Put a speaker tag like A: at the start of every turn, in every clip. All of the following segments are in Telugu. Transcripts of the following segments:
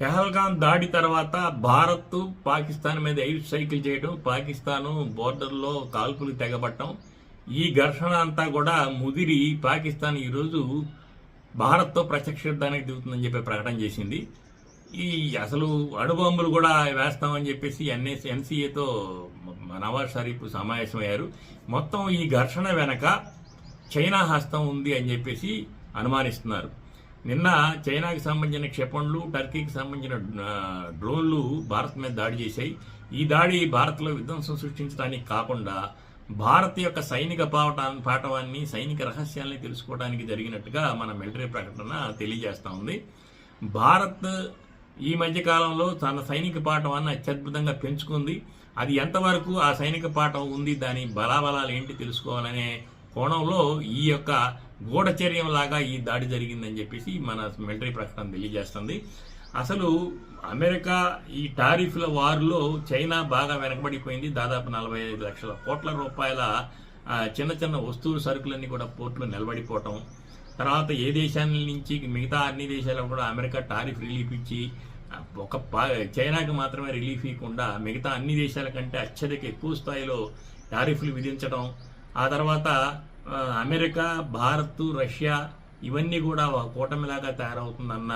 A: పెహల్గాం దాడి తర్వాత భారత్ పాకిస్తాన్ మీద ఎయిర్ సైకిల్ చేయడం పాకిస్తాను బోర్డర్లో కాల్పులు తెగబట్టడం ఈ ఘర్షణ అంతా కూడా ముదిరి పాకిస్తాన్ ఈరోజు భారత్తో ప్రత్యక్ష యుద్ధానికి దిగుతుందని చెప్పి ప్రకటన చేసింది. ఈ అసలు అణుబాంబులు కూడా వేస్తామని చెప్పేసి ఎన్ఎస్ ఎన్సీఏతో నవాజ్ షరీఫ్ సమావేశమయ్యారు. మొత్తం ఈ ఘర్షణ వెనక చైనా హస్తం ఉంది అని చెప్పేసి అనుమానిస్తున్నారు. నిన్న చైనాకి సంబంధించిన క్షిపణులు టర్కీకి సంబంధించిన డ్రోన్లు భారత్ మీద దాడి చేశాయి. ఈ దాడి భారత్లో విధ్వంసం సృష్టించడానికి కాకుండా భారత్ యొక్క సైనిక పావటా పాఠవాన్ని సైనిక రహస్యాల్ని తెలుసుకోవడానికి జరిగినట్టుగా మన మిలిటరీ ప్రకటన తెలియజేస్తూ ఉంది. భారత్ ఈ మధ్యకాలంలో తన సైనిక పాఠవాన్ని అత్యద్భుతంగా పెంచుకుంది. అది ఎంతవరకు ఆ సైనిక పాఠం ఉంది దాని బలాబలాలు ఏంటి తెలుసుకోవాలనే కోణంలో ఈ యొక్క గూఢచర్యంలాగా ఈ దాడి జరిగిందని చెప్పేసి మన మిలిటరీ ప్రకటన తెలియజేస్తుంది. అసలు అమెరికా ఈ టారిఫ్ల వార్లో చైనా బాగా వెనకబడిపోయింది. దాదాపు నలభై ఐదు లక్షల కోట్ల రూపాయల చిన్న చిన్న వస్తువులు సరుకులన్నీ కూడా పోర్టులో నిలబడిపోవటం. తర్వాత ఏ దేశాల నుంచి మిగతా అన్ని దేశాలకు కూడా అమెరికా టారిఫ్ రిలీఫ్ ఇచ్చి ఒక చైనాకి మాత్రమే రిలీఫ్ ఇవ్వకుండా మిగతా అన్ని దేశాల కంటే అత్యధిక ఎక్కువ స్థాయిలో టారిఫ్లు విధించడం ఆ తర్వాత అమెరికా భారత్ రష్యా ఇవన్నీ కూడా ఒక కూటమిలాగా తయారవుతుందన్న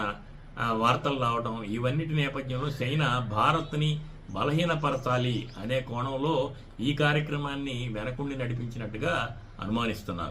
A: వార్తలు రావడం ఇవన్నిటి నేపథ్యంలో చైనా భారత్ని బలహీనపరచాలి అనే కోణంలో ఈ కార్యక్రమాన్ని వెనకుండి నడిపించినట్టుగా అనుమానిస్తున్నారు.